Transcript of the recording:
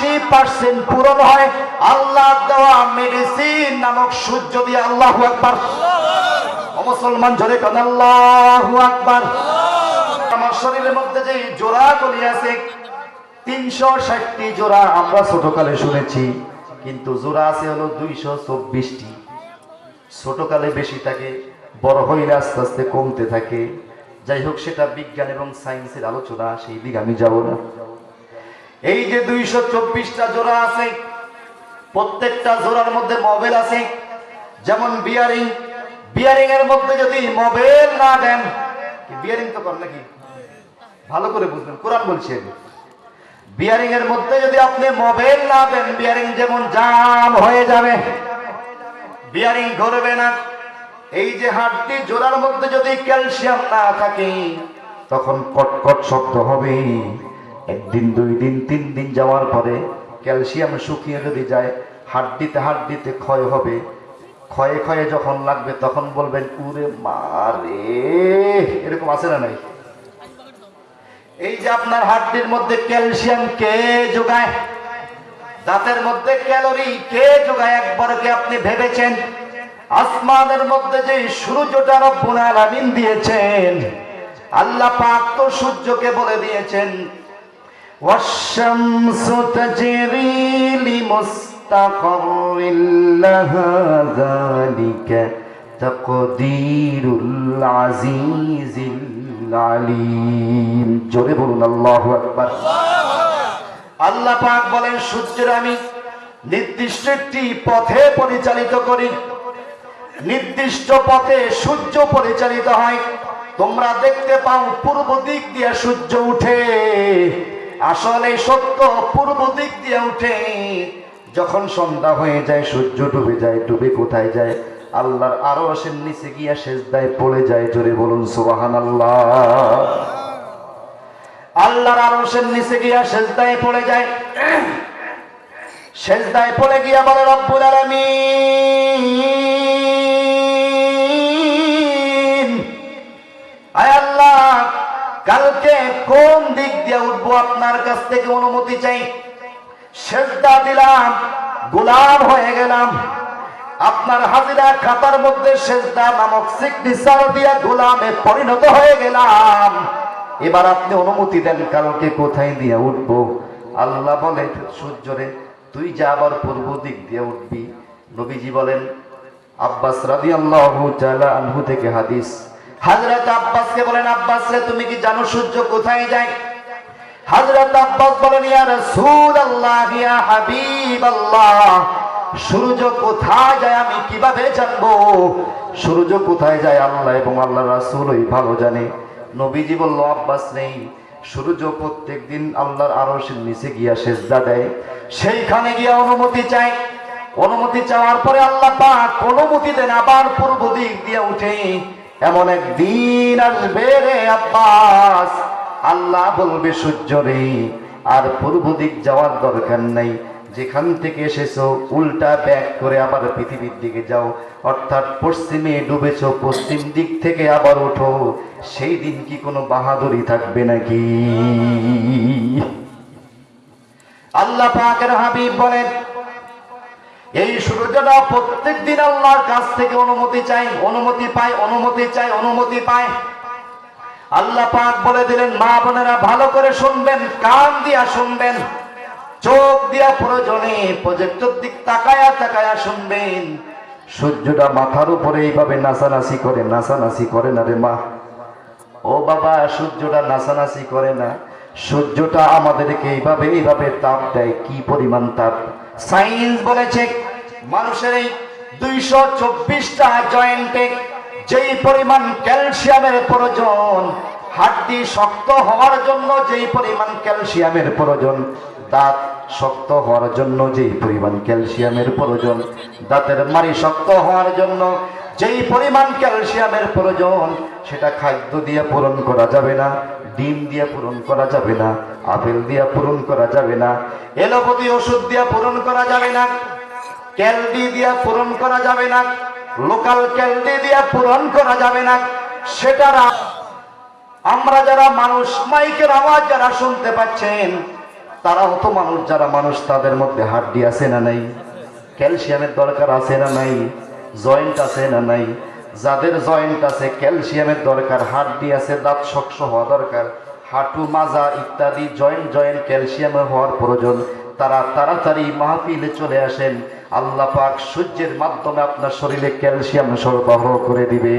আশি পার্সেন্ট পূরণ হয়। আল্লাহ দেওয়া মেডিসিন নামক সূর্য দিয়ে আল্লাহ একবার মুসলমান জোরে কেন, আল্লাহ আকবার। আমার শরীরের মধ্যে যে জোড়া গলি আছে, তিনশো ষাটটি জোড়া আমরা ছোটকালে শুনেছি, কিন্তু জোড়া আছে হলো দুইশো চব্বিশটি। ছোটকালে বেশি থাকে, বড় হইলে আস্তে আস্তে কমতে থাকে। যাই হোক, সেটা বিজ্ঞান এবং সায়েন্সের আলোচনা, সেই দিকে আমি যাব না। এই যে দুইশো চব্বিশটা জোড়া আছে, প্রত্যেকটা জোড়ার মধ্যে মোবাইল আছে। যেমন বিয়ারিং বিয়ারিং এর মধ্যে যদি মোবাইল না দেন বিয়ারিং তো কর নাকি? ভালো করে বুঝবেন, কোরআন বলছে। বিয়ারিং এর মধ্যে যদি আপনি মোবাইল না দেন বিয়ারিং যেমন জাম হয়ে যাবে বিয়ারিং ঘুরবে না। এই যে হাড্ডি জোড়ার মধ্যে যদি ক্যালসিয়াম না থাকে, তখন কটকট শব্দ হবে। একদিন, দুই দিন, তিন দিন যাওয়ার পরে ক্যালসিয়াম শুকিয়ে যদি যায়, হাড্ডিতে হাড্ডিতে ক্ষয় হবে। ক্ষয়ে ক্ষয়ে যখন লাগবে তখন বলবেন, উরে মারে এরকম আছে না নাই? এই যে আপনার হাড্ডির মধ্যে ক্যালসিয়াম কে যোগায়? দাঁতের মধ্যে ক্যালোরি কে যোগায়? একবার কি আপনি ভেবেছেন? আসমানের মধ্যে যে সূর্যটা রব্বুল আলামিন দিয়েছেন, আল্লাহ পাক তো সূর্যকে বলে দিয়েছেন লাহা যালিকা তাকদীরুল আজিজিল আলিম। জোরে বলুন, আল্লাহু আকবার। আল্লাহ পাক বলেন, সূর্যের আমি নির্দিষ্ট একটি পথে পরিচালিত করি। নির্দিষ্ট পথে সূর্য পরিচালিত হয়। তোমরা দেখতে পাও, পূর্ব দিক দিয়ে সূর্য উঠে। আসলে সত্য পূর্ব দিক দিয়ে উঠে, যখন সন্ধ্যা হয়ে যায়, সূর্য ডুবে যায়, ডুবে কোথায় যায়? আল্লাহর আরও আসেন নিচে গিয়া শেষদায় পড়ে যায়, জোরে বলুন সুবাহান আল্লাহ আল্লাহর আরশের নিচে গিয়া সেজদায় পড়ে যায়। সেজদায় পড়ে গিয়া বলে, রব্বুল আলামিন। কালকে কোন দিক দিয়ে উঠবো আপনার কাছ থেকে অনুমতি চাই? সেজদা দিলাম, গোলাম হয়ে গেলাম। আপনার হাজিরা খাতার মধ্যে সেজদা নামক সিগনেচার দিয়া গোলামে পরিণত হয়ে গেলাম। এবার আপনি অনুমতি দেন, কালকে কোথায় দিয়ে উঠবো? আল্লাহ বলে সূর্যরে তুই যা আবার পূর্ব দিক দিয়ে উঠবি। নবীজি বলেন, আব্বাস রাদি আল্লাহ আনহু থেকে হাদিস হাজরত আব্বাসকে বলেন, আব্বাস রে, তুমি কি জানো সূর্য কোথায় যায়? হাজরত আব্বাস বলেন, ইয়া রাসূলুল্লাহ, ইয়া হাবিবাল্লাহ, সূর্য কোথায় যায় আমি কীভাবে জানব? সূর্য কোথায় যায় আল্লাহ এবং আল্লাহ রাসূলই ভালো জানে। নবীজি বলল, আব্বাস নেই সূর্য প্রত্যেক দিন আল্লাহর আরশের নিচে গিয়া সেজদা দেয়। সেইখানে গিয়া অনুমতি চায়। অনুমতি চাওয়ার পরে আল্লাহ পাক অনুমতি দেন, আবার পূর্ব দিক দিয়ে উঠে এমন এক দিন আসবে রে আব্বাস। আল্লাহ বলবে, সূর্য রে, আর পূর্ব দিক যাওয়ার দরকার নাই। যেখান থেকে এসেছ, উল্টা ব্যাক করে আবার পৃথিবীর দিকে যাও। অর্থাৎ পশ্চিমে ডুবেছো, পশ্চিম দিক থেকে আবার ওঠো। সেই দিন কি কোনো বাহাদুরি থাকবে নাকি? আল্লাহ পাকের হাবিব বলেন, এই সূর্যটা প্রত্যেক দিন আল্লাহর কাছ থেকে অনুমতি চাই, অনুমতি পায় অনুমতি চাই, অনুমতি পায় আল্লাহ পাক বলে দিলেন, মা বোনেরা ভালো করে শুনবেন, কান দিয়া শুনবেন, চোখ দিয়া প্রয়োজনে প্রজেক্টর দিক তাকায়া তাকায়া শুনবেন। সূর্যটা মাথার উপরে এইভাবে নাচানাচি করে নাচানাচি করে না রে মা। ও বাবা, সূর্যটা নাচানাচি করে না। সূর্যটা আমাদেরকে এইভাবে এইভাবে তাপ দেয়, কি পরিমাণ তাপ? সায়েন্স বলেছে মানুষের এই দুইশো চব্বিশটা জয়েন্টে যেই পরিমাণ ক্যালসিয়ামের প্রয়োজন, হাড্ডি শক্ত হওয়ার জন্য যেই পরিমাণ ক্যালসিয়ামের প্রয়োজন, দাঁত শক্ত হওয়ার জন্য যেই পরিমাণ ক্যালসিয়ামের প্রয়োজন, দাঁতের মারি শক্ত হওয়ার জন্য যেই পরিমাণ ক্যালসিয়ামের প্রয়োজন, সেটা খাদ্য দিয়ে পূরণ করা যাবে না, ডিম দিয়ে পূরণ করা যাবে না, আপেল দিয়ে পূরণ করা যাবে না এলোপতি ওষুধ দিয়ে পূরণ করা যাবে না। ক্যালডি দিয়ে পূরণ করা যাবে না, লোকাল ক্যালডি দিয়ে পূরণ করা যাবে না, সেটার আমরা যারা মানুষ, মাইকের আওয়াজ যারা শুনতে পাচ্ছেন তারাও তো মানুষ যারা মানুষ, তাদের মধ্যে হাড্ডি আছে না নাই? ক্যালসিয়ামের দরকার আছে না নাই? জয়েন্ট আছে না নাই? যাদের জয়েন্ট আছে, ক্যালসিয়ামের দরকার, হাড্ডি আছে, দাঁত শক্ত হওয়া দরকার, হাঁটু মাজা ইত্যাদি, জয়েন্ট জয়েন্ট ক্যালসিয়ামের হওয়ার প্রয়োজন। তারা তাড়াতাড়ি মাহফিলে চলে আসেন। আল্লাহ পাক সূর্যের মাধ্যমে আপনার শরীরে ক্যালসিয়াম সরবরাহ করে দিবে